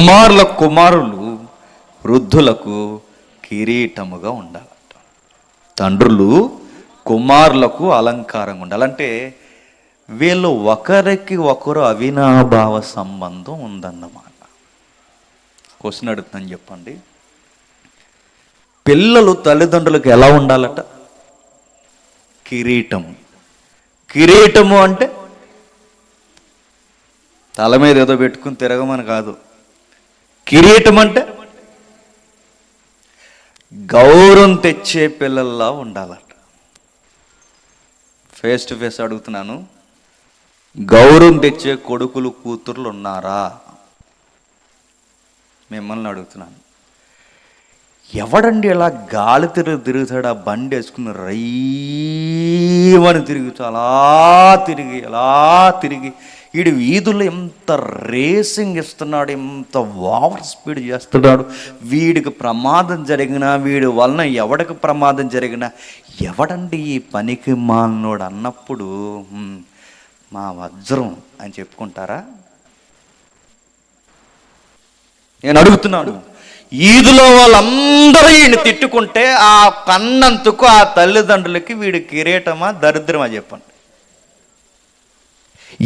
కుమారుల కుమారులు వృద్ధులకు కిరీటముగా ఉండాలంట. తండ్రులు కుమారులకు అలంకారంగా ఉండాలంటే వీళ్ళు ఒకరికి ఒకరు అవినాభావ సంబంధం ఉందన్నమాట. క్వశ్చన్ అడుగుతాను చెప్పండి. పిల్లలు తల్లిదండ్రులకు ఎలా ఉండాలట? కిరీటము కిరీటము అంటే తల మీద ఏదో పెట్టుకుని తిరగమని కాదు. కిరీటం అంటే గౌరవం తెచ్చే పిల్లల్లా ఉండాలట. ఫేస్ టు ఫేస్ అడుగుతున్నాను. గౌరవం తెచ్చే కొడుకులు కూతుర్లు ఉన్నారా? మిమ్మల్ని అడుగుతున్నాను. ఎవడండి ఇలా గాలి తిరుగు తిరుగుతాడా? బండి వేసుకుని రైవని తిరుగుతూ అలా తిరిగి అలా తిరిగి వీడు వీధుల్లో ఎంత రేసింగ్ ఇస్తున్నాడు ఎంత ఓవర్ స్పీడ్ చేస్తున్నాడు. వీడికి ప్రమాదం జరిగినా వీడి వలన ఎవడికి ప్రమాదం జరిగినా ఎవడండి ఈ పనికి మానోడు అన్నప్పుడు మా వజ్రం అని చెప్పుకుంటారా? నేను అడుగుతున్నాను ఈదులో వాళ్ళందరూ ఈయన తిట్టుకుంటే ఆ కన్నందుకు ఆ తల్లిదండ్రులకి వీడి కిరీటమా దరిద్రమా చెప్పండి.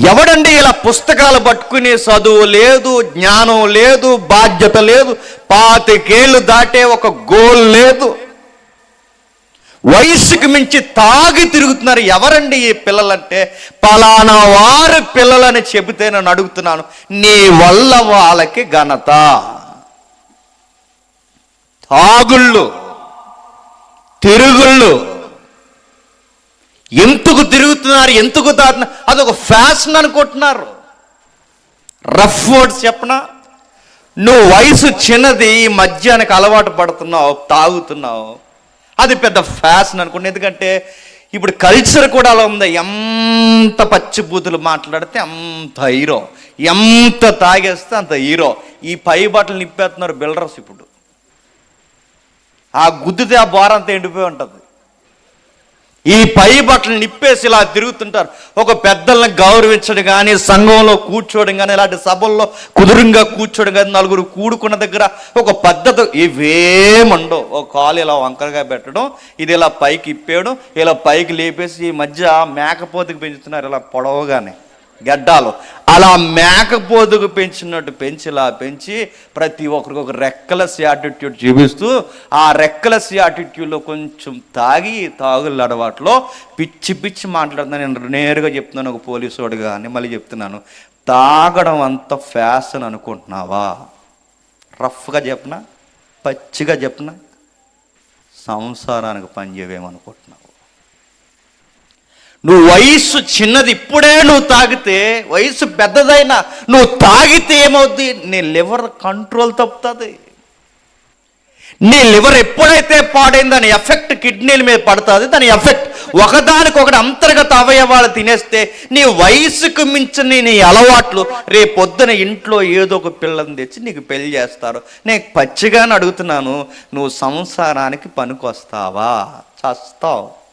ఎవడండి ఇలా పుస్తకాలు పట్టుకుని చదువు లేదు జ్ఞానం లేదు బాధ్యత లేదు పాతికేళ్ళు దాటే ఒక గోల్ లేదు. వయస్సుకు మించి తాగి తిరుగుతున్నారు ఎవరండి ఈ పిల్లలంటే? పలానా వారు పిల్లలని చెబితే నేను అడుగుతున్నాను నీ వల్ల వాళ్ళకి ఘనత. తాగుళ్ళు తిరుగుళ్ళు ఎందుకు తిరుగుతున్నారు ఎందుకు తాగుతున్నారు అదొక ఫ్యాషన్ అనుకుంటున్నారు. రఫ్ వర్డ్స్ చెప్పనా? నువ్వు వయసు చిన్నది ఈ అలవాటు పడుతున్నావు తాగుతున్నావు. అది పెద్ద ఫ్యాషన్ అనుకోండి. ఎందుకంటే ఇప్పుడు కల్చర్ కూడా అలా ఉంది. ఎంత పచ్చిబూతులు మాట్లాడితే అంత హీరో. ఎంత తాగేస్తే అంత హీరో. ఈ పై బట్టలు నిప్పేస్తున్నారు బిల్డర్స్ ఇప్పుడు. ఆ గుద్దితే ఆ బోరంతా ఎండిపోయి ఉంటుంది. ఈ పై బట్టలు నిప్పేసి ఇలా తిరుగుతుంటారు. ఒక పెద్దల్ని గౌరవించడం కానీ సంఘంలో కూర్చోవడం కానీ ఇలాంటి సభల్లో కుదురుగా కూర్చోవడం కానీ నలుగురు కూడుకున్న దగ్గర ఒక పద్ధతి ఇవేముండవు ఒక కాలు ఇలా వంకరగా పెట్టడం ఇది ఇలా పైకి ఇప్పేయడం ఇలా పైకి లేపేసి ఈ మధ్య మేకపోతకి పెంచుతున్నారు ఇలా పొడవగానే. గడ్డాలు. అలా మేకపోతుకు పెంచినట్టు పెంచిలా పెంచి ప్రతి ఒక్కరికి ఒక రెక్కలస్ యాటిట్యూడ్ చూపిస్తూ ఆ రెక్కలస్ యాటిట్యూడ్లో కొంచెం తాగి తాగుల అలవాట్లో పిచ్చి పిచ్చి మాట్లాడుతున్నాను నేను నేరుగా చెప్తున్నాను ఒక పోలీసు వాడుగా అని మళ్ళీ చెప్తున్నాను. తాగడం అంత ఫ్యాషన్ అనుకుంటున్నావా? రఫ్గా చెప్పిన? పచ్చిగా చెప్పిన? సంసారానికి పనిచేయమనుకుంటున్నావు నువ్వు వయసు చిన్నది ఇప్పుడే నువ్వు తాగితే వయసు పెద్దదైనా నువ్వు తాగితే ఏమవుద్ది? నీ లివర్ కంట్రోల్ తప్పుతుంది. నీ లివర్ ఎప్పుడైతే పాడైంది దాని ఎఫెక్ట్ కిడ్నీల మీద పడుతుంది. దాని ఎఫెక్ట్ ఒకదానికొకటి అంతర్గత అవయవాలు తినేస్తే నీ వయసుకు మించిన నీ అలవాట్లు రేపొద్దున ఇంట్లో ఏదో ఒక పిల్లని తెచ్చి నీకు పెళ్ళి చేస్తారు. నేను పచ్చిగానే అడుగుతున్నాను నువ్వు సంసారానికి పనికొస్తావా? చస్తావు.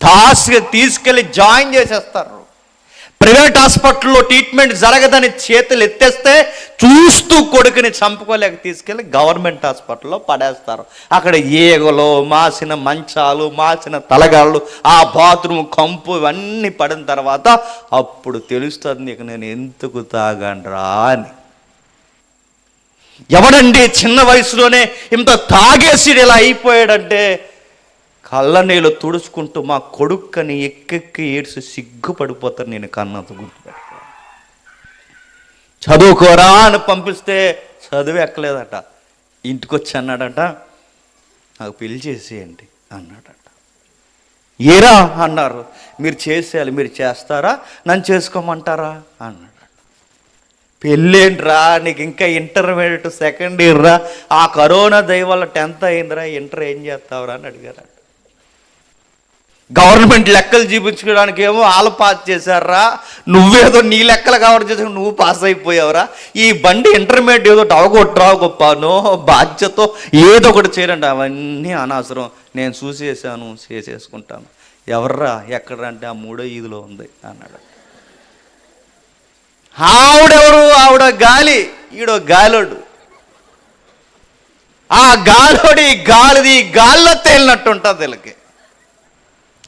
టాస్క్ తీసుకెళ్ళి జాయిన్ చేసేస్తారు. ప్రైవేట్ హాస్పిటల్లో ట్రీట్మెంట్ జరగదని చేతులు ఎత్తేస్తే చూస్తూ కొడుకుని చంపుకోలేక తీసుకెళ్ళి గవర్నమెంట్ హాస్పిటల్లో పడేస్తారు. అక్కడ ఈగలు మాసిన మంచాలు మాసిన తలగాళ్ళు ఆ బాత్రూమ్ కంపు ఇవన్నీ పడిన తర్వాత అప్పుడు తెలుస్తుంది నీకు నేను ఎందుకు తాగండ్రా అని. ఎవడండి చిన్న వయసులోనే ఇంత తాగేసి ఇలా అయిపోయాడంటే కళ్ళనీళ్ళు తుడుచుకుంటూ మా కొడుక్కని ఎక్కెక్కి ఏడ్చి సిగ్గుపడిపోతారు నేను కన్నంత గుర్తుపెట్టుకో చదువుకోరా అని పంపిస్తే చదువు ఎక్కలేదట. ఇంటికి వచ్చి అన్నాడట నాకు పెళ్ళి చేసేయండి అన్నాడట. ఏరా అన్నారు మీరు చేసేయాలి మీరు చేస్తారా నన్ను చేసుకోమంటారా అన్నాడు పెళ్ళేంట్రా నీకు ఇంకా ఇంటర్మీడియట్ సెకండ్ ఇయర్ రా ఆ కరోనా దయ వల్ల టెన్త్ అయిందిరా ఇంటర్ ఏం చేస్తావురా అని అడిగారు గవర్నమెంట్ లెక్కలు చూపించుకోవడానికి ఏమో వాళ్ళు పాస్ చేశారా? నువ్వేదో నీ లెక్కలు కవర్ చేసి నువ్వు పాస్ అయిపోయావురా? ఈ బండి ఇంటర్మీడియట్ ఏదో ఒకటి అవగొట్టరా గొప్పనో బాధ్యత ఏదో ఒకటి చేయండి. అవన్నీ అనవసరం. నేను చూసేసాను చేసేసుకుంటాను. ఎవర్రా? ఎక్కడ అంటే ఆ మూడో ఈదులో ఉంది అన్నాడు. ఆవిడెవరు? ఆవిడ గాలి. ఈడో గాలోడు. ఆ గాలోడి గాలిది గాల్లో తేలినట్టు ఉంటుంది వీళ్ళకి.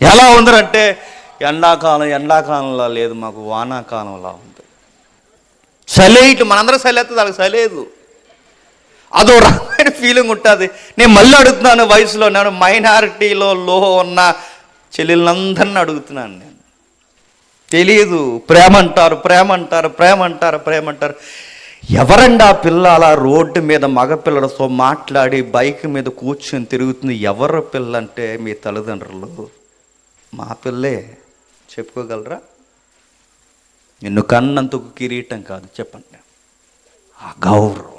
ఎలా ఉందరంటే ఎండాకాలం ఎండాకాలంలో లేదు మాకు వానాకాలంలా ఉంది. చలేటు మనందరం చలి వస్తుంది వాళ్ళకి చలేదు అదో రకమైన ఫీలింగ్ ఉంటుంది. నేను మళ్ళీ అడుగుతున్నాను వయసులో నేను మైనారిటీలో లో ఉన్న చెల్లెళ్ళందరిని అడుగుతున్నాను నేను. తెలియదు ప్రేమ అంటారు ప్రేమ అంటారు ప్రేమ అంటారు ప్రేమ అంటారు. ఎవరండి ఆ పిల్ల అలా రోడ్డు మీద మగపిల్లలతో మాట్లాడి బైక్ మీద కూర్చొని తిరుగుతుంది? ఎవరు పిల్ల అంటే మీ తల్లిదండ్రులు? మా పిల్లే చెప్పుకోగలరా? నిన్ను కన్నంతకు కిరీటం కాదు చెప్పండి. ఆ గౌరవం.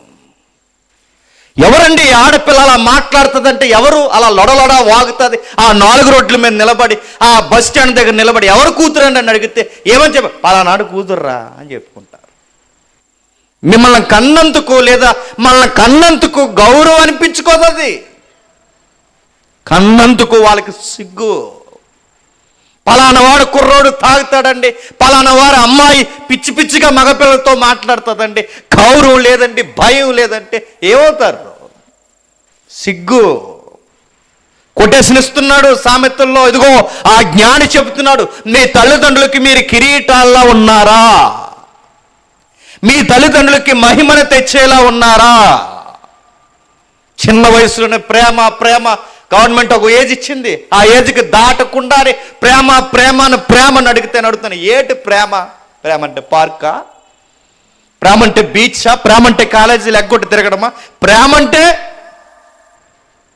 ఎవరండి ఆడపిల్ల అలా మాట్లాడుతుందంటే ఎవరు? అలా లొడలొడ వాగుతుంది. ఆ నాలుగు రోడ్ల మీద నిలబడి ఆ బస్ స్టాండ్ దగ్గర నిలబడి ఎవరు కూతురండి అని అడిగితే ఏమని చెప్ప పలానాడు కూతుర్రా అని చెప్పుకుంటారు. మిమ్మల్ని కన్నందుకు లేదా మనల్ని కన్నందుకు గౌరవం అనిపించుకోదది. అది కన్నందుకు వాళ్ళకి సిగ్గు. పలానా వాడు కుర్రోడు తాగుతాడండి. పలానా అమ్మాయి పిచ్చి పిచ్చిగా మగపిల్లలతో మాట్లాడుతుందండి. గౌరవం లేదండి భయం లేదంటే ఏమవుతారు? సిగ్గు. కొటేషనిస్తున్నాడు సామెతల్లో. ఇదిగో ఆ జ్ఞాని చెబుతున్నాడు మీ తల్లిదండ్రులకి మీరు కిరీటాల్లో ఉన్నారా? మీ తల్లిదండ్రులకి మహిమను తెచ్చేలా ఉన్నారా? చిన్న వయసులోనే ప్రేమ ప్రేమ. గవర్నమెంట్ ఒక ఏజ్ ఇచ్చింది. ఆ ఏజ్కి దాటకుండానే ప్రేమ ప్రేమను ప్రేమను అడిగితే అడుగుతాను ఏటి ప్రేమ? ప్రేమ అంటే పార్కా? ప్రేమ అంటే బీచా? ప్రేమ అంటే కాలేజీలు ఎగ్గొట్టి తిరగడమా? ప్రేమ అంటే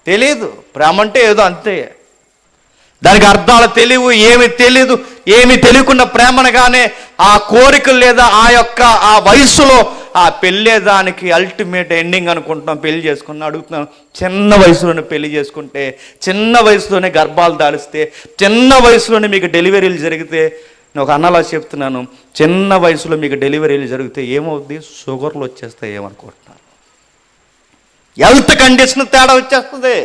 తెలియదు ప్రేమ అంటే ఏదో అంతే. దానికి అర్థాలు తెలియవు ఏమి తెలియదు ఏమి తెలియకుండా ప్రేమనగానే ఆ కోరికలు లేదా ఆ యొక్క ఆ వయసులో ఆ పెళ్ళేదానికి అల్టిమేట్ ఎండింగ్ అనుకుంటున్నాం పెళ్ళి చేసుకుని అడుగుతున్నాను చిన్న వయసులోనే పెళ్ళి చేసుకుంటే చిన్న వయసులోనే గర్భాలు దాలిస్తే చిన్న వయసులోనే మీకు డెలివరీలు జరిగితే నేను ఒక అన్నలా చెప్తున్నాను. చిన్న వయసులో మీకు డెలివరీలు జరిగితే ఏమవుద్ది? షుగర్లు వచ్చేస్తాయి ఏమనుకుంటున్నాను హెల్త్ కండిషన్ తేడా వచ్చేస్తుంది.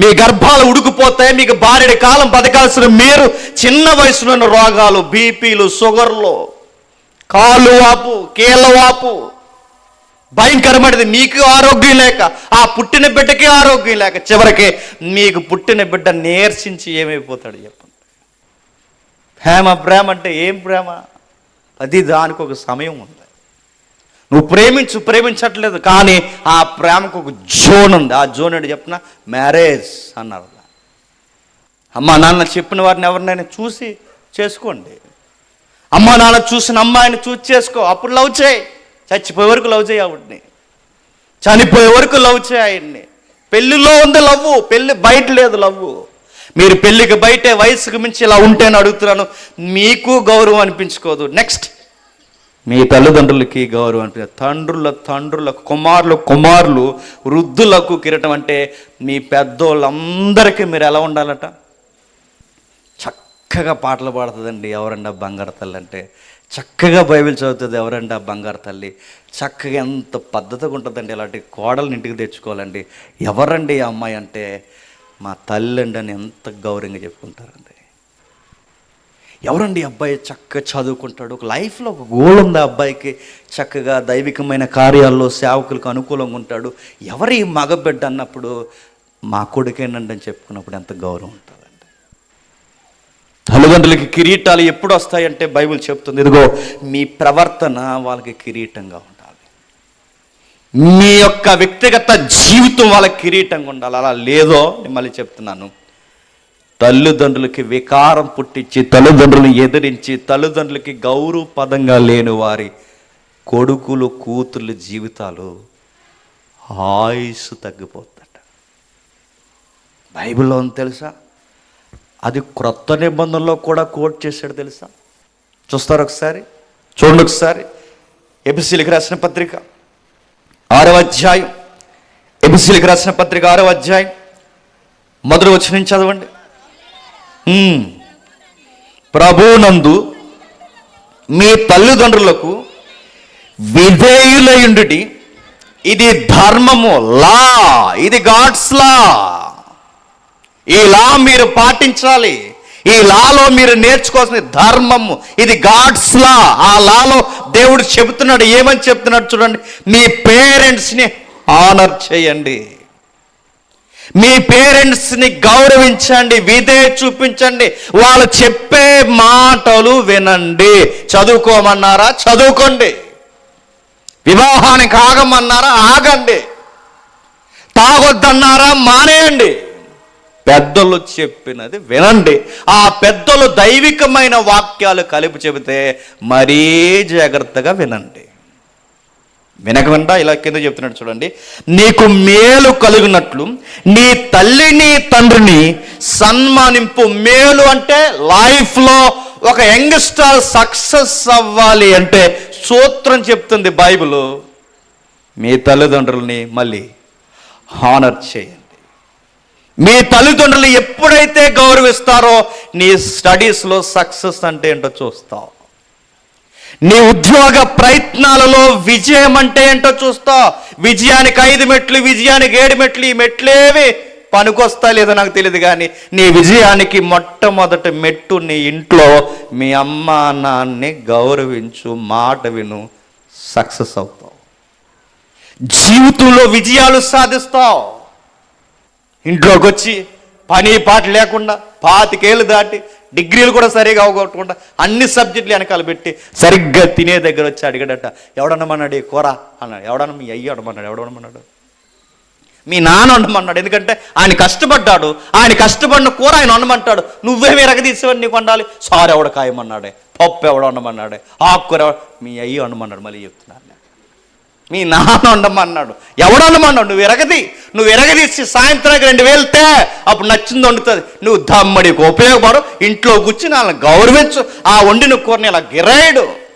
మీ గర్భాలు ఉడికిపోతాయి మీకు భార్యడి కాలం బతకాల్సిన మీరు చిన్న వయసులోని రోగాలు బీపీలు షుగర్లు. కాలు వాపు కీళ్ళ వాపు. భయంకరమైనది మీకు ఆరోగ్యం లేక ఆ పుట్టిన బిడ్డకి ఆరోగ్యం లేక చివరికి మీకు పుట్టిన బిడ్డ నేర్చించి ఏమైపోతాడు చెప్పండి ప్రేమ ప్రేమ అంటే ఏం ప్రేమ? అది దానికి ఒక సమయం ఉంది. నువ్వు ప్రేమించు ప్రేమించట్లేదు కానీ ఆ ప్రేమకు ఒక జోన్ ఉంది. ఆ జోన్ ఏంటి చెప్పిన? మ్యారేజ్ అన్నారు. అమ్మ నాన్న చెప్పిన వారిని ఎవరినైనా చూసి చేసుకోండి. అమ్మ నాన్న చూసిన అమ్మాయిని చూసి చేసుకో అప్పుడు లవ్ చేయి. చచ్చిపోయే వరకు లవ్ చేయి ఆవిడ్ని. చనిపోయే వరకు లవ్ చేయి ఆయన్ని పెళ్ళిలో ఉంది లవ్వు పెళ్ళి బయట లేదు లవ్వు. మీరు పెళ్ళికి బయటే వయసుకు మించి ఇలా ఉంటేనే అడుగుతున్నాను మీకు గౌరవం అనిపించుకోదు. నెక్స్ట్ మీ తల్లిదండ్రులకి గౌరవం అంటే తండ్రుల తండ్రుల కుమారులు కుమారులు వృద్ధులకు కిరటం అంటే మీ పెద్దోళ్ళందరికీ మీరు ఎలా ఉండాలట? చక్కగా పాటలు పాడుతుందండి. ఎవరండి ఆ బంగారు తల్లి అంటే? చక్కగా బైబిల్ చదువుతుంది ఎవరండి ఆ బంగారు తల్లి? చక్కగా ఎంత పద్ధతిగా ఉంటుందండి. ఇలాంటి కోడల్ని ఇంటికి తెచ్చుకోవాలండి. ఎవరండి ఈ అమ్మాయి అంటే? మా తల్లి అండి అని ఎంత గౌరవంగా చెప్పుకుంటారండి. ఎవరండి అబ్బాయి చక్కగా చదువుకుంటాడు? ఒక లైఫ్లో ఒక గోల్ ఉంది ఆ అబ్బాయికి. చక్కగా దైవికమైన కార్యాల్లో సేవకులకు అనుకూలంగా ఉంటాడు. ఎవరి మగబిడ్డ అన్నప్పుడు మా కొడుకేనండి అని చెప్పుకున్నప్పుడు ఎంత గౌరవం ఉంటుంది. తల్లిదండ్రులకి కిరీటాలు ఎప్పుడు వస్తాయంటే బైబిల్ చెప్తుంది. ఇదిగో మీ ప్రవర్తన వాళ్ళకి కిరీటంగా ఉండాలి. మీ యొక్క వ్యక్తిగత జీవితం వాళ్ళకి కిరీటంగా ఉండాలి. అలా లేదో నేను మళ్ళీ చెప్తున్నాను. తల్లిదండ్రులకి వికారం పుట్టించి తల్లిదండ్రులు ఎదిరించి తల్లిదండ్రులకి గౌరవపదంగా లేని వారి కొడుకులు కూతుర్ల జీవితాలు ఆయుస్సు తగ్గిపోతుందట. బైబిల్లో తెలుసా? అది క్రొత్త నిబంధనలో కూడా కోట్ చేశాడు తెలుసా? చూస్తారు ఒకసారి? చూడండి ఒకసారి. ఎబిసిలికి రాసిన పత్రిక ఆరవ అధ్యాయం. ఎబిసిలికి రాసిన పత్రిక ఆరవ అధ్యాయం. మొదటి వచ్చి నుంచి చదవండి ప్రభునందు మీ తల్లిదండ్రులకు విధేయులయుండుటి ఇది ధర్మము లా. ఇది గాడ్స్ లా. ఈ లా మీరు పాటించాలి. ఈ లాలో మీరు నేర్చుకోవాల్సిన ధర్మము ఇది గాడ్స్ లా. ఆ లాలో దేవుడు చెబుతున్నాడు ఏమని చెప్తున్నాడు చూడండి. మీ పేరెంట్స్ని ఆనర్ చేయండి. మీ పేరెంట్స్ని గౌరవించండి విధే చూపించండి. వాళ్ళు చెప్పే మాటలు వినండి. చదువుకోమన్నారా? చదువుకోండి. వివాహానికి ఆగమన్నారా? ఆగండి. తాగొద్దన్నారా? మానేయండి. పెద్దలు చెప్పినది వినండి. ఆ పెద్దలు దైవికమైన వాక్యాలు కలిపి చెబితే మరీ జాగ్రత్తగా వినండి. వినకుండా ఇలా కింద చెప్తున్నాడు చూడండి. నీకు మేలు కలుగునట్లు నీ తల్లిని తండ్రిని సన్మానింపు. మేలు అంటే లైఫ్లో ఒక యంగ్స్టర్ సక్సెస్ అవ్వాలి అంటే సూత్రం చెప్తుంది బైబిల్. మీ తల్లిదండ్రుల్ని మళ్ళీ హానర్ చేయండి. మీ తల్లిదండ్రులు ఎప్పుడైతే గౌరవిస్తారో నీ స్టడీస్లో సక్సెస్ అంటే ఏంటో చూస్తావు. నీ ఉద్యోగ ప్రయత్నాలలో విజయం అంటే ఏంటో చూస్తావు. విజయానికి ఐదు మెట్లు విజయానికి ఏడు మెట్లు ఈ మెట్లేవి పనికొస్తా లేదో నాకు తెలియదు కానీ నీ విజయానికి మొట్టమొదటి మెట్టు నీ ఇంట్లో. మీ అమ్మ నాన్ని గౌరవించు మాట విను సక్సెస్ అవుతావు. జీవితంలో విజయాలు సాధిస్తావు. ఇంట్లోకి వచ్చి పని పాట లేకుండా పాతికేళ్ళు దాటి డిగ్రీలు కూడా సరిగా అవగొట్టకుండా అన్ని సబ్జెక్టులు వెనకాల పెట్టి సరిగ్గా తినే దగ్గర వచ్చి అడిగాడట ఎవడన్నమన్నాడు ఈ కూర? అన్నాడు ఎవడన్నా మీ అయ్యి అడమన్నాడు ఎవడనమన్నాడు మీ నాన్న వండమన్నాడు ఎందుకంటే ఆయన కష్టపడ్డాడు ఆయన కష్టపడిన కూర ఆయన వండమంటాడు నువ్వేమి ఎరగదీసేవని నీకు వండాలి. సారు ఎవడ కాయమన్నాడే పప్పు ఎవడ వండమన్నాడే ఆకుకూర మీ అయ్యి వండమన్నాడు మళ్ళీ చెప్తున్నాను. మీ నాన్న వండమన్నాడు. ఎవడు వండమన్నాడు? నువ్వు ఎరగది. నువ్వు ఎరగదీసి సాయంత్రానికి రెండు వెళ్తే అప్పుడు నచ్చింది వండుతుంది. నువ్వు దమ్మడికి ఉపయోగపడు. ఇంట్లో కూర్చుని వాళ్ళని గౌరవించు. ఆ వండిన కూరని ఇలా గిరాయడు.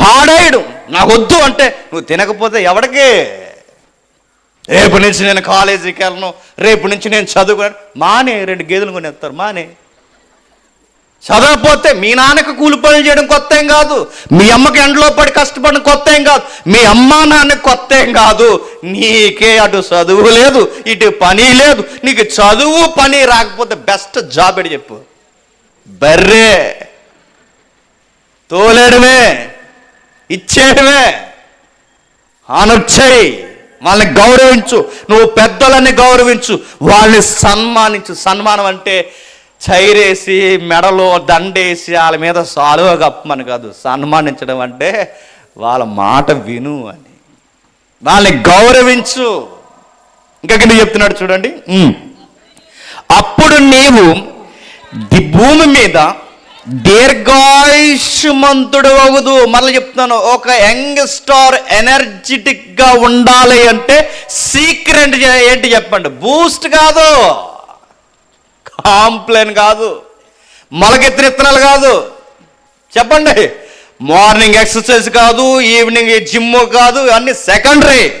పాడాయడు. నాకు వద్దు అంటే నువ్వు తినకపోతే ఎవడికి? రేపు నుంచి నేను కాలేజీకి వెళ్ళను. రేపు నుంచి నేను చదువుకున్నాను మానే రెండు గేదెలు కొనేస్తారు మానే. చదవకపోతే మీ నాన్నకి కూలి పనులు చేయడం కొత్త ఏం కాదు. మీ అమ్మకి ఎండలో పడి కష్టపడడం కొత్త ఏం కాదు. మీ అమ్మ నాన్నకి కొత్త ఏం కాదు. నీకే అటు చదువు లేదు ఇటు పని లేదు. నీకు చదువు పని రాకపోతే బెస్ట్ జాబ్ అని చెప్పు. బర్రే తోలేడమే ఇచ్చేయడమే. ఆనొచ్చాయి. వాళ్ళని గౌరవించు. నువ్వు పెద్దలని గౌరవించు. వాళ్ళని సన్మానించు. సన్మానం అంటే చైరేసి మెడలో దండేసి వాళ్ళ మీద సాలువ కప్పమని కాదు సన్మానించడం అంటే వాళ్ళ మాట విను అని. వాళ్ళని గౌరవించు. ఇంకా కింద చెప్తున్నాడు చూడండి. అప్పుడు నీవు ది భూమి మీద దీర్ఘాయుష్మంతుడు అవ్వదు మళ్ళీ చెప్తున్నాను ఒక యంగ్ స్టార్ ఎనర్జెటిక్గా ఉండాలి అంటే సీక్రెట్ ఏంటి చెప్పండి? బూస్ట్ కాదు. ఆంప్లేన్ కాదు. మొలకెత్తిన విత్తనాలు కాదు. చెప్పండి. మార్నింగ్ ఎక్సర్సైజ్ కాదు ఈవినింగ్ జిమ్ కాదు అన్ని సెకండరీ.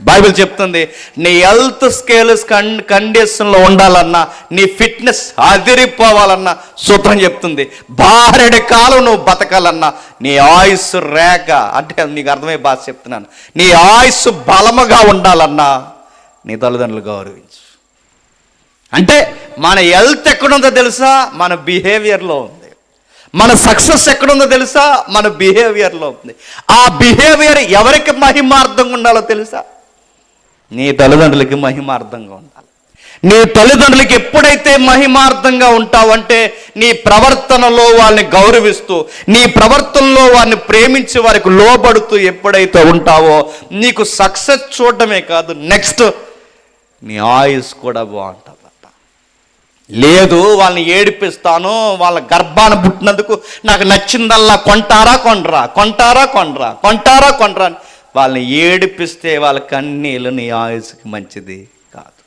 బైబిల్ చెప్తుంది నీ హెల్త్ స్కేల్స్ కన్ కండిషన్లో ఉండాలన్నా నీ ఫిట్నెస్ అదిరిపోవాలన్నా సూత్రం చెప్తుంది. భారడి కాలం నువ్వు బతకాలన్నా నీ ఆయుస్ రేఖ అంటే నీకు అర్థమయ్యే భాష చెప్తున్నాను. నీ ఆయుస్సు బలముగా ఉండాలన్నా నీ తల్లిదండ్రులు గౌరవించు. అంటే మన హెల్త్ ఎక్కడుందో తెలుసా? మన బిహేవియర్లో ఉంది. మన సక్సెస్ ఎక్కడుందో తెలుసా? మన బిహేవియర్లో ఉంది. ఆ బిహేవియర్ ఎవరికి మహిమార్థంగా ఉండాలో తెలుసా? నీ తల్లిదండ్రులకి మహిమార్థంగా ఉండాలి. నీ తల్లిదండ్రులకి ఎప్పుడైతే మహిమార్థంగా ఉంటావంటే నీ ప్రవర్తనలో వాళ్ళని గౌరవిస్తూ నీ ప్రవర్తనలో వారిని ప్రేమించి వారికి లోబడుతూ ఎప్పుడైతే ఉంటావో నీకు సక్సెస్ చూడటమే కాదు నెక్స్ట్ నీ ఆయుస్ కూడా బాగుంటుంది లేదు వాళ్ళని ఏడిపిస్తాను వాళ్ళ గర్భాన పుట్టినందుకు నాకు నచ్చిందల్లా కొంటారా కొండరా కొంటారా కొండరా కొంటారా కొండరా అని. వాళ్ళని ఏడిపిస్తే వాళ్ళ కన్నీళ్ళు నీ ఆయుస్కి మంచిది కాదు.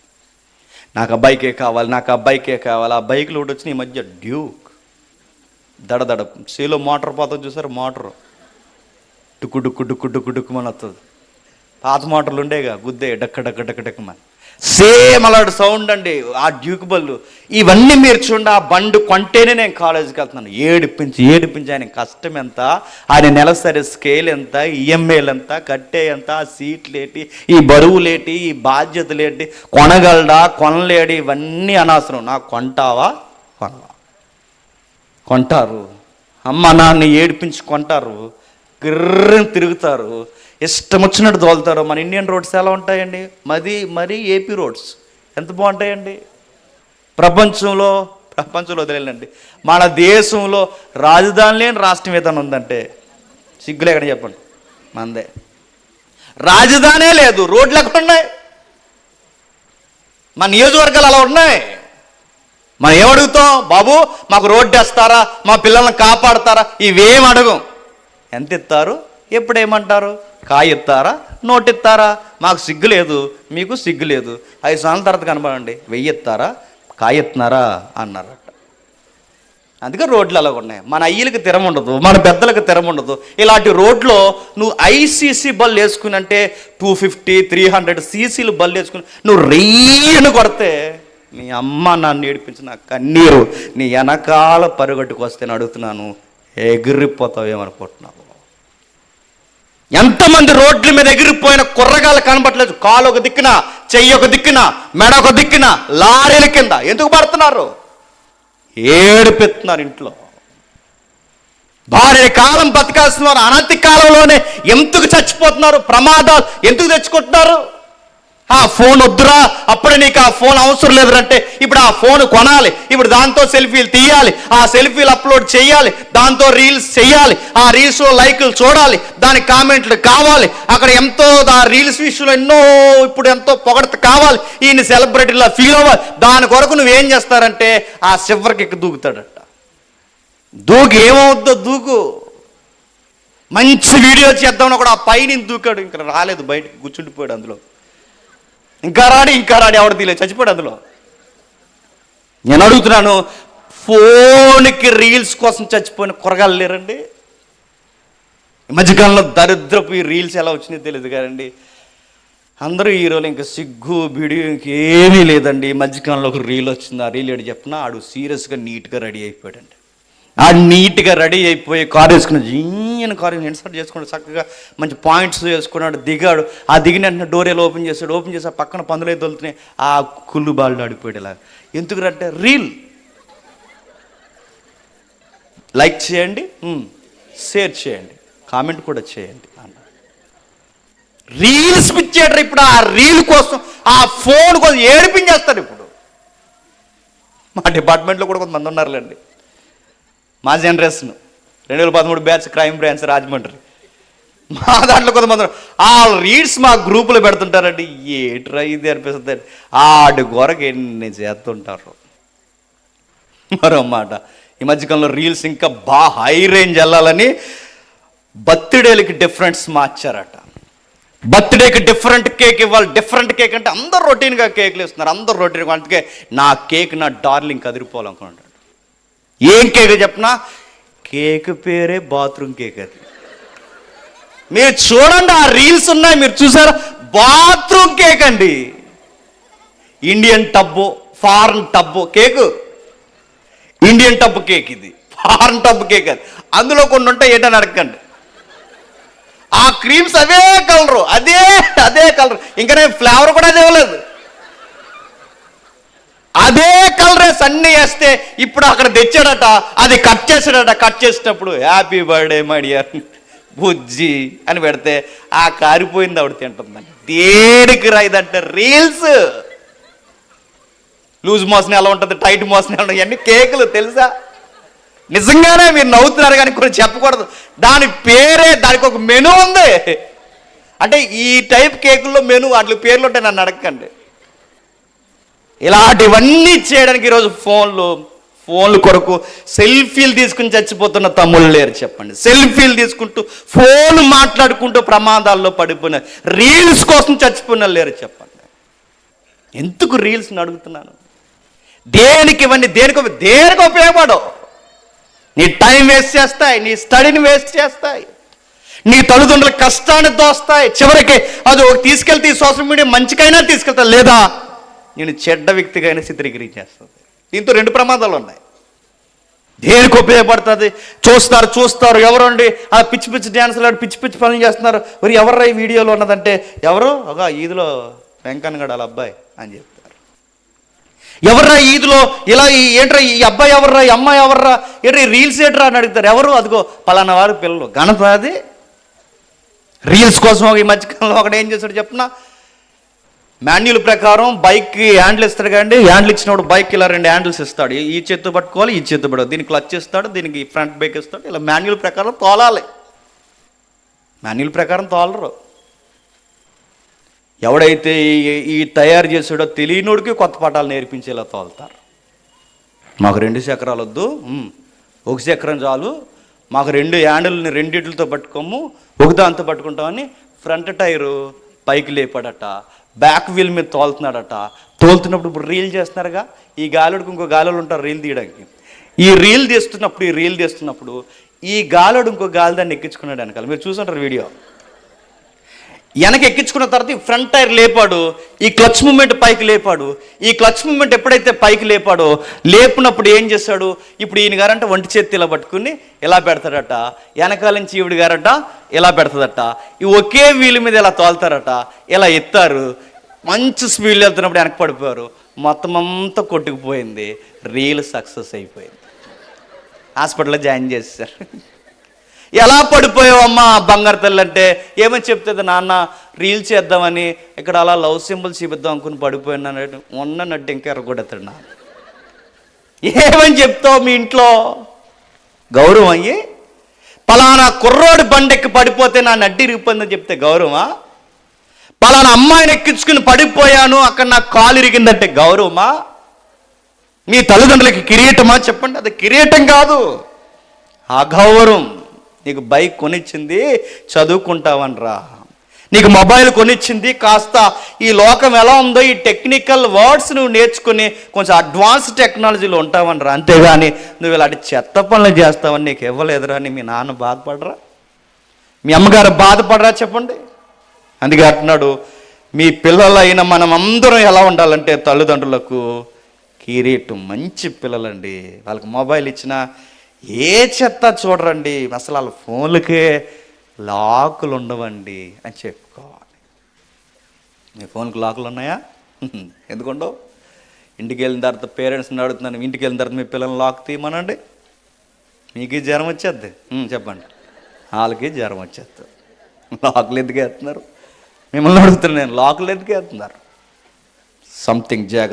నాకు ఆ బైకే కావాలి నాకు ఆ బైకే కావాలి ఆ బైక్లు ఒకటి వచ్చిన ఈ మధ్య డ్యూక్. దడదడ సీలో మోటార్ పోతుంది చూసారు మోటార్? డుక్కు డుక్కు డుక్కు డుక్కు డుక్కుమని వస్తుంది పాత మోటార్లు ఉండేగా గుద్దే డక్క డక్క డక్క డక్కమని సేమ్ అలాంటి సౌండ్ అండి ఆ డ్యూక్ బళ్ళు. ఇవన్నీ మీరు చూడండి ఆ బండి కొంటేనే నేను కాలేజీకి వెళ్తున్నాను. ఏడిపించి ఏడిపించి ఆయన కష్టం ఎంత ఆయన నెలసరి స్కేల్ ఎంత ఈఎంఐలు ఎంత కట్టే ఎంత ఆ సీట్లు ఏంటి ఈ బరువులేటి ఈ బాధ్యతలేటి కొనగలడా కొనలేడి ఇవన్నీ అనవసరం. నాకు కొంటావా? కొనవా. కొంటారు. అమ్మ నాన్న ఏడిపించి కొంటారు. గిర్రని తిరుగుతారు. ఇష్టం వచ్చినట్టు తోలుతారు మన ఇండియన్ రోడ్స్ ఎలా ఉంటాయండి? మది మరీ ఏపీ రోడ్స్. ఎంత బాగుంటాయండి? ప్రపంచంలో ప్రపంచంలో వదిలేనండి. మన దేశంలో రాజధాని లేని రాష్ట్రం ఏదైనా ఉందంటే సిగ్గులు ఎక్కడ చెప్పండి. మందే. రాజధానే లేదు. రోడ్లు ఎక్కడ ఉన్నాయి? మన నియోజకవర్గాలు అలా ఉన్నాయి. మనం ఏమడుగుతాం బాబు మాకు రోడ్డు వేస్తారా? మా పిల్లల్ని కాపాడతారా? ఇవేం అడగం. ఎంత ఇస్తారు ఎప్పుడేమంటారు? కాయిస్తారా? కాయ ఇస్తారా ఇస్తారా మాకు సిగ్గు లేదు. మీకు సిగ్గు లేదు. ఐదు సంవత్సరాల తర్వాత కనబడండి. వెయ్యి ఇస్తారా కాయ ఇస్తున్నారా అన్నారట. అందుకే రోడ్లు అలా ఉన్నాయి. మన అయ్యలకి తెరం ఉండదు. మన పెద్దలకు తెరం ఉండదు. ఇలాంటి రోడ్లో నువ్వు ఐసీసీ బల్ వేసుకుని అంటే టూ ఫిఫ్టీ త్రీ హండ్రెడ్ సీసీలు బల్ వేసుకుని నువ్వు రెయ్యను కొడితే నీ అమ్మ నన్ను ఏడిపించిన కన్నీరు. నీ వెనకాల పరుగట్టుకు వస్తే నేను అడుగుతున్నాను ఎగిరిపోతావేమనుకుంటున్నావు? ఎంతమంది రోడ్ల మీద ఎగిరిపోయిన కుర్రగాలు కనబట్టలేదు కాలు ఒక దిక్కున చెయ్యి ఒక దిక్కున మెడ ఒక దిక్కున లారీల కింద. ఎందుకు పడుతున్నారు? ఏడిపెత్తున్నారు ఇంట్లో. భార్య కాలం బతకాల్సిన వారు అనతి కాలంలోనే ఎందుకు చచ్చిపోతున్నారు? ప్రమాదాలు ఎందుకు తెచ్చుకుంటున్నారు? ఆ ఫోన్ వద్దురా అప్పుడు నీకు ఆ ఫోన్ అవసరం లేదంటే ఇప్పుడు ఆ ఫోన్ కొనాలి ఇప్పుడు దాంతో సెల్ఫీలు తీయాలి ఆ సెల్ఫీలు అప్లోడ్ చేయాలి దాంతో రీల్స్ చేయాలి ఆ రీల్స్లో లైకులు చూడాలి దానికి కామెంట్లు కావాలి అక్కడ ఎంతో ఆ రీల్స్ విషయంలో ఎన్నో ఇప్పుడు ఎంతో పొగడత కావాలి ఈయన సెలబ్రిటీలా ఫీల్ అవ్వాలి దాని కొరకు నువ్వేం చేస్తారంటే ఆ చివరికి ఎక్కి దూకుతాడట. దూకు ఏమవుద్దో దూకు. మంచి వీడియో చేద్దామని కూడా ఆ పైన దూకాడు ఇంకా రాలేదు బయటకు కూర్చుండిపోయాడు అందులో. ఇంకా రాడి ఇంకా రాడి ఎవడు తీలే చచ్చిపోయాడు అందులో. నేను అడుగుతున్నాను ఫోన్కి రీల్స్ కోసం చచ్చిపోయిన కూరగాయలు లేరండి. ఈ మధ్యకాలంలో దరిద్రపు ఈ రీల్స్ ఎలా వచ్చినాయో తెలియదు కదండి అందరూ హీరోలు ఇంకా సిగ్గు బిడి ఇంకేమీ లేదండి. ఈ మధ్యకాలంలో ఒక రీల్ వచ్చింది ఆ రీల్ ఏడు చెప్పినా? ఆడు సీరియస్గా నీట్గా రెడీ అయిపోయాడండి. ఆ నీట్గా రెడీ అయిపోయి కారు వేసుకుని జీయని కారు ఇన్సర్ట్ చేసుకున్నాడు చక్కగా మంచి పాయింట్స్ వేసుకున్నాడు దిగాడు. ఆ దిగిన వెంటనే డోర్ ఎలా ఓపెన్ చేశాడు. ఓపెన్ చేసి ఆ పక్కన పందులే దొలుతున్నాయి ఆ కుళ్ళు బాళ్ళు ఆడిపోయాడు ఇలా ఎందుకు అంటే రీల్. లైక్ చేయండి షేర్ చేయండి కామెంట్ కూడా చేయండి అన్న. రీల్స్ పిచ్చేటర్ ఇప్పుడు ఆ రీల్ కోసం ఆ ఫోన్ కోసం ఏడిపించేస్తారు ఇప్పుడు. మా డిపార్ట్మెంట్లో కూడా కొంతమంది ఉన్నారులేండి. మా జనరేషన్. రెండు వేల పదమూడు బ్యాచ్ క్రైమ్ బ్రాంచ్ రాజమండ్రి. మా దాంట్లో కొంతమంది ఆ రీడ్స్ మా గ్రూపులో పెడుతుంటారండి. ఏట్రా ఇది అనిపిస్తుంది. ఆడి గొరకు ఎన్ని చేస్తుంటారు. మరో మాట. ఈ మధ్యకాలంలో రీల్స్ ఇంకా బాగా హై రేంజ్ వెళ్ళాలని బర్త్డేలకి డిఫరెంట్స్ మార్చారట బర్త్డేకి డిఫరెంట్ కేక్ ఇవ్వాలి. డిఫరెంట్ కేక్ అంటే అందరు రొటీన్గా కేక్లు ఇస్తున్నారు. అందరు రొటీన్గా అందుకే నా కేక్ నా డార్లింగ్ కదిరిపోవాలనుకున్నాడు. ఏం కేక్ చెప్పనా? కేక్ పేరే బాత్రూమ్ కేక్ అది. మీరు చూడండి ఆ రీల్స్ ఉన్నాయి మీరు చూసారా? బాత్రూమ్ కేక్ అండి. Indian tub foreign tub cake. Indian tub cake ఇది. ఫారెన్ టబ్బు కేక్ అది. అందులో కొన్ని ఉంటాయి ఏంటని అడగండి. ఆ క్రీమ్స్ అదే కలరు అదే అదే కలర్. ఇంకా నేను ఫ్లేవర్ కూడా అదే ఇవ్వలేదు అదే కలరే అన్ని వేస్తే ఇప్పుడు అక్కడ తెచ్చాడట అది కట్ చేసాడట కట్ చేసేటప్పుడు హ్యాపీ బర్త్డే మై డియర్ బుజ్జి అని పెడితే ఆ కారిపోయింది ఆవిడ తింటుందండి దేనికి రాయిదంటే రీల్స్ లూజ్ మోసం ఎలా ఉంటుంది టైట్ మోసం ఎలా ఉంటుంది ఇవన్నీ కేకులు తెలుసా? నిజంగానే మీరు నవ్వుతున్నారు కానీ కొన్ని చెప్పకూడదు. దాని పేరే దానికి ఒక మెనూ ఉంది. అంటే ఈ టైప్ కేకుల్లో మెనూ వాటి పేర్లు ఉంటాయి నన్ను అడగండి ఇలాంటివన్నీ చేయడానికి ఈరోజు ఫోన్లు ఫోన్లు కొరకు సెల్ఫీలు తీసుకుని చచ్చిపోతున్న తమ్ముళ్ళు లేరు చెప్పండి. సెల్ఫీలు తీసుకుంటూ ఫోన్ మాట్లాడుకుంటూ ప్రమాదాల్లో పడిపోయిన రీల్స్ కోసం చచ్చిపోయిన లేరు చెప్పండి. ఎందుకు రీల్స్ని అడుగుతున్నాను? దేనికి ఇవన్నీ దేనికి దేనికి ఉపయోగపడవు? నీ టైం వేస్ట్ చేస్తాయి నీ స్టడీని వేస్ట్ చేస్తాయి. నీ తల్లిదండ్రుల కష్టాన్ని దోస్తాయి. చివరికి అది ఒక తీసుకెళ్తే ఈ సోషల్ మీడియా మంచికైనా తీసుకెళ్తా లేదా నేను చెడ్డ వ్యక్తిగా అయినా చిత్రీకరించేస్తుంది దీంతో రెండు ప్రమాదాలు ఉన్నాయి. దేనికి ఉపయోగపడుతుంది? చూస్తారు చూస్తారు ఎవరండి? ఆ పిచ్చి పిచ్చి డ్యాన్సులు ఆడి పిచ్చి పిచ్చి పనులు చేస్తున్నారు. మరి ఎవర్రా ఈ వీడియోలో ఉన్నదంటే ఎవరు? ఒక ఈదులో వెంకన్నగడ వాళ్ళ అబ్బాయి అని చెప్తారు. ఎవర్రా ఈదులో? ఇలా ఈ ఏంట్రా ఈ అబ్బాయి ఎవర్రా? ఈ అమ్మాయి ఎవర్రా? ఏంట్రా ఈ రీల్స్ ఏంట్రా అని అడుగుతారు. ఎవరు? అదిగో పలానా వారి పిల్లలు. ఘనత అది రీల్స్ కోసం ఈ మధ్యకాలంలో ఒకడు ఏం చేస్తాడు చెప్పినా? మాన్యుల్ ప్రకారం బైక్ హ్యాండిల్ ఇస్తాడు కానీ హ్యాండిల్ ఇచ్చినప్పుడు బైక్ ఇలా రెండు హ్యాండిల్స్ ఇస్తాడు. ఈ చేత్తో పట్టుకోవాలి ఈ చేత్తో పట్టుకోవాలి. దీనికి క్లచ్ ఇస్తాడు దీనికి ఫ్రంట్ బ్రేక్ ఇస్తాడు. ఇలా మాన్యుల్ ప్రకారం తోలాలి. మాన్యుల్ ప్రకారం తోలరు. ఎవడైతే ఈ- ఈ తయారు చేసాడో తెలియనోడికి కొత్త పాఠాలు నేర్పించేలా తోలుతారు. మాకు రెండు చక్రాలు వద్దు. ఒక చక్రం చాలు. మాకు రెండు హ్యాండిల్ని రెండిట్లతో పట్టుకోము. ఒక దాంతో పట్టుకుంటామని ఫ్రంట్ టైరు పైకి లేపాడట. బ్యాక్ వీల్ మీద తోలుతున్నాడట. తోలుతున్నప్పుడు ఇప్పుడు రీల్ చేస్తున్నారుగా? ఈ గాలుడికి ఇంకో గాలులు ఉంటారు రీల్ తీయడానికి. ఈ రీల్ తీస్తున్నప్పుడు ఈ రీల్ తీస్తున్నప్పుడు ఈ గాలుడు ఇంకో గాలి దాన్ని ఎక్కించుకున్నాడు వెనకాల. మీరు చూసుంటారు వీడియో. వెనక ఎక్కించుకున్న తర్వాత ఈ ఫ్రంట్ టైర్ లేపాడు ఈ క్లచ్ మూమెంట్ పైకి లేపాడు ఈ క్లచ్ మూమెంట్ ఎప్పుడైతే పైకి లేపాడో లేపినప్పుడు ఏం చేశాడు? ఇప్పుడు ఈయన గారంట ఒంటి చేతి ఇలా పట్టుకుని ఇలా పెడతాడట. వెనకాల నుంచి ఈవిడ గారట ఇలా పెడతాదట ఈ ఒకే వీలు మీద ఇలా తోలుతారట. ఇలా ఎత్తారు. మంచి స్పీడ్లో వెళ్తున్నప్పుడు వెనక పడిపోయారు. మొత్తం అంతా కొట్టుకుపోయింది. రీల్ సక్సెస్ అయిపోయింది. హాస్పిటల్లో జాయిన్ చేశారు. ఎలా పడిపోయావమ్మా బంగారు తల్లంటే అంటే ఏమని చెప్తుంది నాన్న? రీల్ చేద్దామని ఇక్కడ అలా లవ్ సింబల్ చూపిద్దాం అనుకుని పడిపోయినాడు ఉన్నట్టు ఇంకా ఎరగొడతాడు నా ఏమని చెప్తావు మీ ఇంట్లో? గౌరవం అయ్యి? పలానా కుర్రోడు బండెక్కి పడిపోతే నా నడ్డి ఇరిగిపోయిందని చెప్తే గౌరవమా? పలానా అమ్మాయిని ఎక్కించుకుని పడిపోయాను అక్కడ నా కాలు ఇరిగిందంటే గౌరవమా? మీ తల్లిదండ్రులకి కిరీటమా? చెప్పండి. అది కిరీటం కాదు. అగౌరవం నీకు బైక్ కొనిచ్చింది చదువుకుంటావనరా. నీకు మొబైల్ కొనిచ్చింది కాస్త ఈ లోకం ఎలా ఉందో ఈ టెక్నికల్ వర్డ్స్ నువ్వు నేర్చుకుని కొంచెం అడ్వాన్స్ టెక్నాలజీలో ఉంటావనరా. అంతేగాని నువ్వు ఇలాంటి చెత్త పనులు చేస్తావని నీకు ఇవ్వలేదురా అని మీ నాన్న బాధపడరా? మీ అమ్మగారు బాధపడరా చెప్పండి? అందుకే అంటున్నాడు మీ పిల్లలైన మనం అందరం ఎలా ఉండాలంటే తల్లిదండ్రులకు కిరీటం మంచి పిల్లలండి. వాళ్ళకి మొబైల్ ఇచ్చినా ఏ చెత్త చూడరండి? అసలు వాళ్ళ ఫోన్లకే లాకులు ఉండవండి అని చెప్పుకోవాలి. మీ ఫోన్కి లాకులు ఉన్నాయా ఎందుకుండవు? ఇంటికి వెళ్ళిన తర్వాత పేరెంట్స్ని అడుగుతున్నాను ఇంటికి వెళ్ళిన తర్వాత మీ పిల్లల్ని లాక్ తీయమనండి. మీకు జ్వరం వచ్చేద్ది. చెప్పండి. వాళ్ళకి జ్వరం వచ్చేస్తుంది లాకులు ఎందుకు వేస్తున్నారు? మిమ్మల్ని అడుగుతున్నాను నేను లాకులు ఎందుకు వేస్తున్నారు? సంథింగ్ జాగ్రత్త